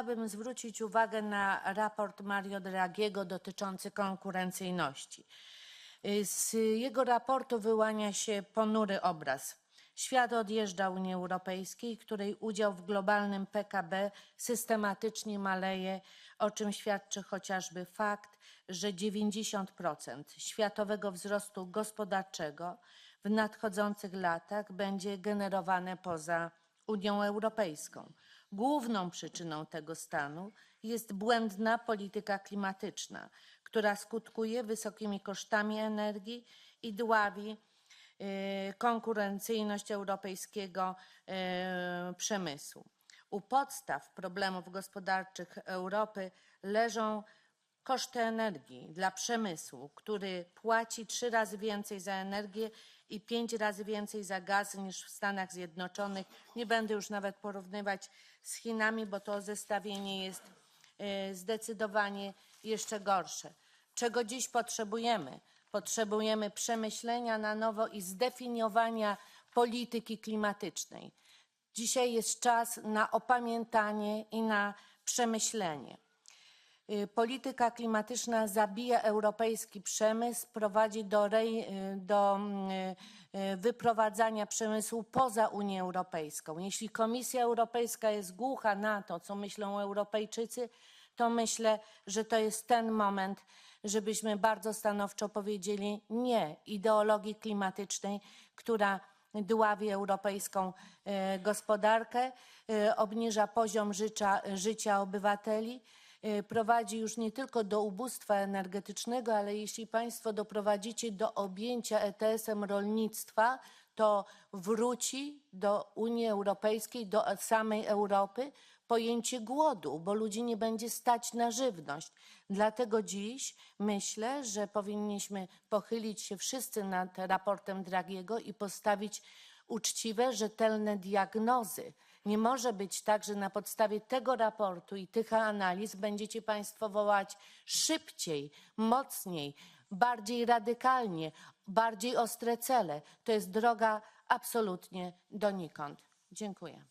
Chciałabym zwrócić uwagę na raport Mario Draghiego dotyczący konkurencyjności. Z jego raportu wyłania się ponury obraz. Świat odjeżdża Unii Europejskiej, której udział w globalnym PKB systematycznie maleje, o czym świadczy chociażby fakt, że 90% światowego wzrostu gospodarczego w nadchodzących latach będzie generowane poza Unią Europejską. Główną przyczyną tego stanu jest błędna polityka klimatyczna, która skutkuje wysokimi kosztami energii i dławi e, konkurencyjność europejskiego e, przemysłu. U podstaw problemów gospodarczych Europy leżą koszty energii dla przemysłu, który płaci trzy razy więcej za energię i pięć razy więcej za gaz niż w Stanach Zjednoczonych. Nie będę już nawet porównywać z Chinami, bo to zestawienie jest e, zdecydowanie jeszcze gorsze. Czego dziś potrzebujemy? Potrzebujemy przemyślenia na nowo i zdefiniowania polityki klimatycznej. Dzisiaj jest czas na opamiętanie i na przemyślenie. Y, Polityka klimatyczna zabija europejski przemysł, prowadzi do, rej, y, do mm, y, wyprowadzania przemysłu poza Unię Europejską. Jeśli Komisja Europejska jest głucha na to, co myślą Europejczycy, to myślę, że to jest ten moment, żebyśmy bardzo stanowczo powiedzieli nie ideologii klimatycznej, która dławi europejską gospodarkę, obniża poziom życia, życia obywateli, prowadzi już nie tylko do ubóstwa energetycznego, ale jeśli Państwo doprowadzicie do objęcia ETS-em rolnictwa, to wróci do Unii Europejskiej, do samej Europy pojęcie głodu, bo ludzi nie będzie stać na żywność. Dlatego dziś myślę, że powinniśmy pochylić się wszyscy nad raportem Dragiego i postawić uczciwe, rzetelne diagnozy. Nie może być tak, że na podstawie tego raportu i tych analiz będziecie Państwo wołać szybciej, mocniej, bardziej radykalnie, bardziej ostre cele. To jest droga absolutnie donikąd. Dziękuję.